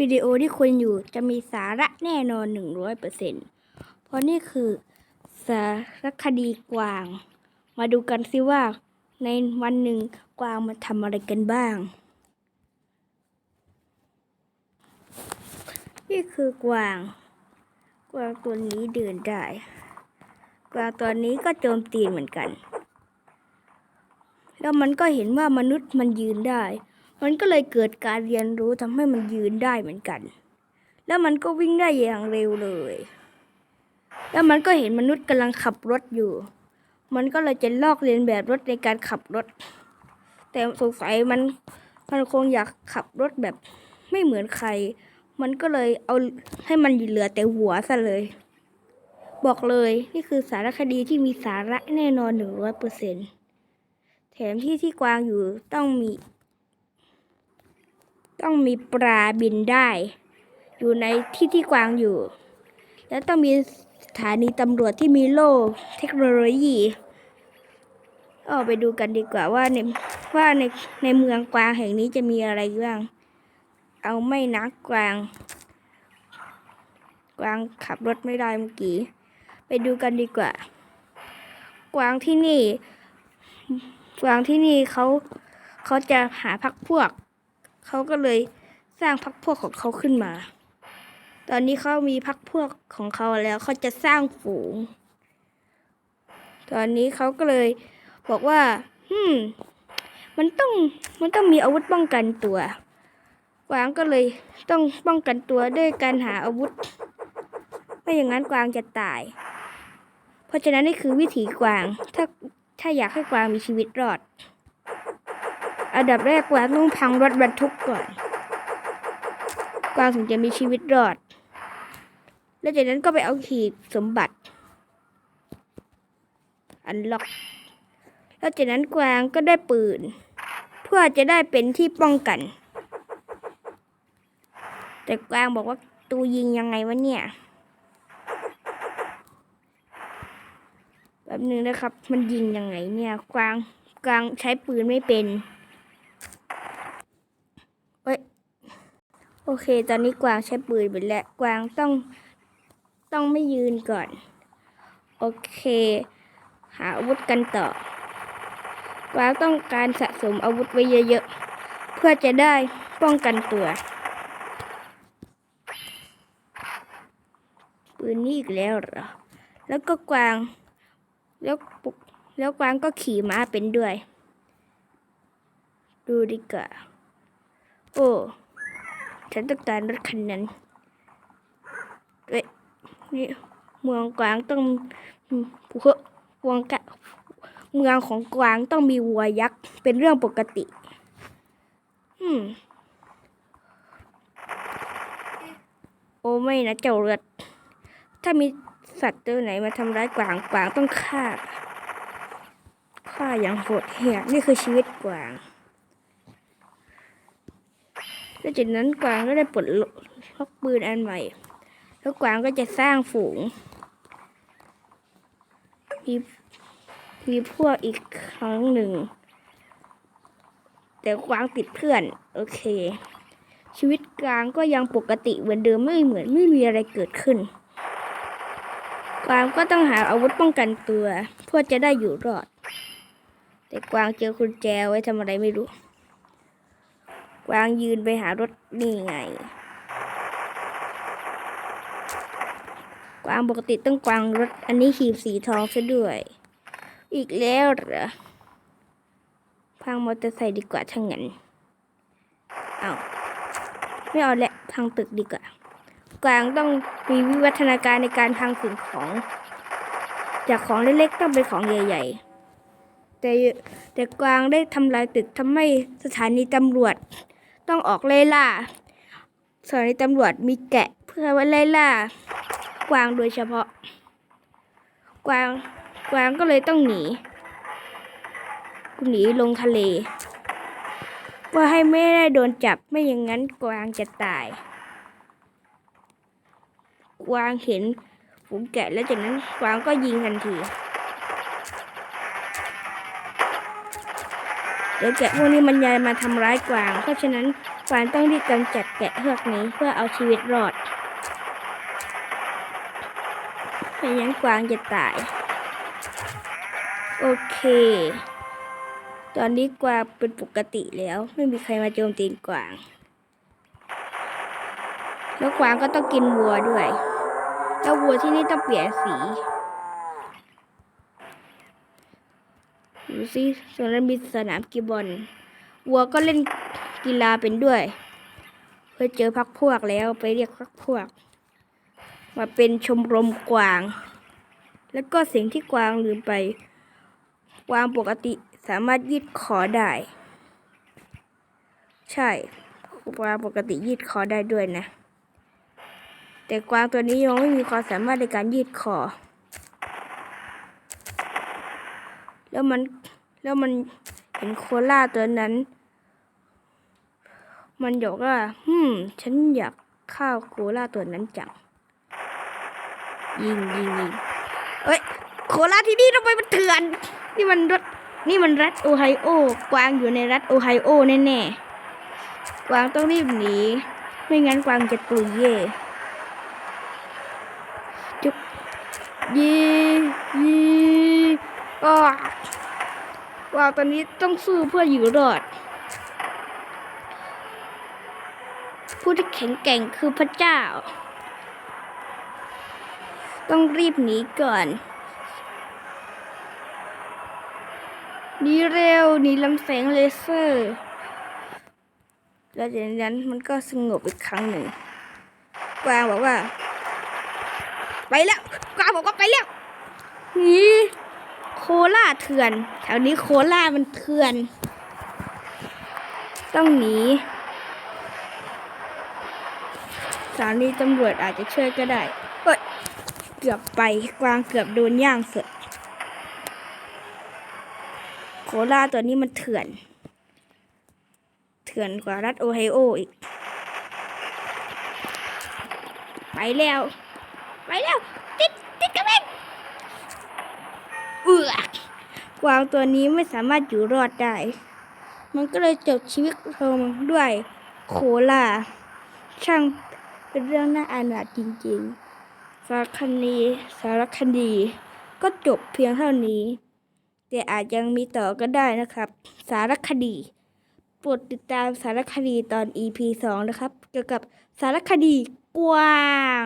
วิดีโอที่คุณอยู่จะมีสาระแน่นอนหนึ่งร้อยเปอร์เซ็นเพราะนี่คือสารคดีกวาง มาดูกันสิว่า ในวันหนึ่งกวางมาทำอะไรกันบ้าง นี่คือกวาง กวางตัวนี้เดินได้ กวางตัวนี้ก็โจมตีเหมือนกัน แล้วมันก็เห็นว่ามนุษย์มันยืนได้ มันก็เลยเกิดการเรียนรู้ทำให้มันยืนได้เหมือนกัน แล้วมันก็วิ่งได้อย่างเร็วเลย แล้วมันก็เห็นมนุษย์กำลังขับรถอยู่ มันก็เลยจะลอกเลียนแบบรถในการขับรถ แต่สงสัยมันมันคงอยากขับรถแบบไม่เหมือนใคร มันก็เลยเอาให้มันเหลือแต่หัวซะเลย บอกเลยนี่คือสารคดีที่มีสาระแน่นอนหนึ่งร้อยเปอร์เซ็นต์แถมที่ที่กวางอยู่ต้องมี ต้องมีปลาบินได้ อยู่ในที่ที่กวางอยู่ และต้องมีสถานีตำรวจที่มีโล่เทคโนโลยีก็ไปดูกันดีกว่าว่าในว่าในในเมืองกวางแห่งนี้จะมีอะไรบ้าง เอาไม่นักกวาง กวางขับรถไม่ได้เมื่อกี้ ไปดูกันดีกว่า กวางที่นี่ กวางที่นี่เขาเขาจะหาพักพวก เขาก็เลยสร้างพักพวกของเขาขึ้นมา ตอนนี้เขามีพักพวกของเขาแล้วเขาจะสร้างฝูง ตอนนี้เขาก็เลยบอกว่า อืม มันต้องมันต้องมีอาวุธป้องกันตัวกวางก็เลยต้องป้องกันตัวด้วยการหาอาวุธ ไม่อย่างนั้นกวางจะตาย เพราะฉะนั้นนี่คือวิถีกวาง ถ้าถ้าอยากให้กวางมีชีวิตรอด อันดับแรกกวางต้องพังรถบรรทุกก่อน กวางถึงจะมีชีวิตรอด แล้วจากนั้นก็ไปเอาขีดสมบัติ อันล็อก แล้วจากนั้นกวางก็ได้ปืน เพื่อจะได้เป็นที่ป้องกัน แต่กวางบอกว่าตูยิงยังไงวะเนี่ยแบบนึงนะครับ มันยิงยังไงเนี่ย กวางกวางใช้ปืนไม่เป็น เอ้ย โอเค ตอนนี้กวางใช้ปืนไปแล้วกวางต้องต้องไม่ยืนก่อน โอเค หาอาวุธกันต่อ กวางต้องการสะสมอาวุธไว้เยอะๆ เพื่อจะได้ป้องกันตัว ปืนนี่อีกแล้วเหรอ แล้วก็กวางแล้วปุกแล้วกวางก็ขี่ม้าเป็นด้วย ดูดีกว่า โอ้ ฉันต้องการรถคันนั้นเอ้ยนี่เมืองกวางต้องพวกวงกะเมืองของกวางต้องมีวัวยักษ์เป็นเรื่องปกติ อืม โอ้ไม่นะเจ้าเลือด ถ้ามีสัตว์ตัวไหนมาทำร้ายกวางกวางต้องฆ่า ฆ่าอย่างโหดเหี้ยมนี่คือชีวิตกวาง แล้วจากนั้นกวางก็ได้ปลดล็อกปืนอันใหม่ แล้วกวางก็จะสร้างฝูง มีมีพวกอีกครั้งหนึ่ง แต่กวางติดเพื่อน โอเค ชีวิตกวางก็ยังปกติเหมือนเดิมไม่เหมือนไม่มีอะไรเกิดขึ้น กวางก็ต้องหาอาวุธป้องกันตัว เพื่อจะได้อยู่รอด แต่กวางเจอคุณแจไว้ทำอะไรไม่รู้ วางยืนไปหารถนี่ไง กวางปกติต้องกวางรถ อันนี้ขีบสีทองซะด้วย อีกแล้วเหรอพังมอเตอร์ไซค์ดีกว่าทั้างั้นเอาไม่เอาแหละพังตึกดีกว่า กวางต้องมีวิวัฒนาการในการพังสิ่งของ จากของเล็กๆต้องเป็นของใหญ่ ๆ แต่แต่กวางได้ทำลายตึกทำให้สถานีตำรวจ ต้องออกไล่ล่าสถานีตำรวจมีแกะเพื่อไว้ไล่ล่า กวางโดยเฉพาะ กวางกวางก็เลยต้องหนีหนีลงทะเลเพื่อให้ไม่ได้โดนจับไม่อย่างนั้นกวางจะตาย กวางเห็นฝูงแกะแล้วจากนั้นกวางก็ยิงทันที เดี๋ยวแกะพวกนี้มันยายมาทำร้ายกวาง เพราะฉะนั้นกวางต้องรีบกำจัดแกะเพือกนี้เพื่อเอาชีวิตรอดไม่งั้นกวางจะตาย โอเค ตอนนี้กวางเป็นปกติแล้ว ไม่มีใครมาโจมตีกวาง แล้วกวางก็ต้องกินวัวด้วย แล้ววัวที่นี่ต้องเปลี่ยนสี ดูสิส่วนนั้นมีสนามกีบอลวัวก็เล่นกีฬาเป็นด้วย เพื่อเจอพักพวกแล้วไปเรียกพักพวก มาเป็นชมรมกวาง แล้วก็สิ่งที่กวางลืมไป กวางปกติสามารถยืดคอได้ ใช่กวางปกติยืดคอได้ด้วยนะ แต่กวางตัวนี้ยังไม่มีความสามารถในการยืดคอ แล้วมันแล้วมันเห็นโคล่าตัวนั้น มันบอกว่าฮึมฉันอยากฆ่าโคล่าตัวนั้นจังยิงยิงยิงเอ้ยโคล่าที่นี่ทำไมมันเถื่อน นี่มันรัฐนี่มันรัฐโอไฮโอกวางอยู่ในรัฐโอไฮโอแน่ๆกวางต้องรีบหนีไม่งั้นกวางจะตุยเย่จุ๊บยียี กวาตอนนี้ต้องสู้เพื่ออยู่รอด ผู้ที่แข็งแกร่งคือพระเจ้า ต้องรีบหนีก่อนหนีเร็วหนีลำแสงเลเซอร์ แล้วจากนั้นมันก็สงบอีกครั้งหนึ่งกวางบอกว่า ไปแล้วกวางบอกว่าไปแล้วหนี ล่าเถื่อน แถวนี้โคล่ามันเถื่อน ต้องหนีสถานีตำรวจอาจจะช่วยก็ได้เอ้ยเกือบไปกวางเกือบโดนย่างเสร็จโคล่าตัวนี้มันเถื่อน เถื่อนกว่ารัฐโอไฮโออีก ไปแล้ว ไปแล้ว กวางตัวนี้ไม่สามารถอยู่รอดได้ มันก็เลยจบชีวิตลงด้วยโคลาช่างเป็นเรื่องน่าอาณาจจริงๆ สารคดีสารคดีก็จบเพียงเท่านี้ แต่อาจยังมีต่อก็ได้นะครับ สารคดีโปรดติดตามสารคดีตอน EP 2 นะครับ เกี่ยวกับสารคดีกวาง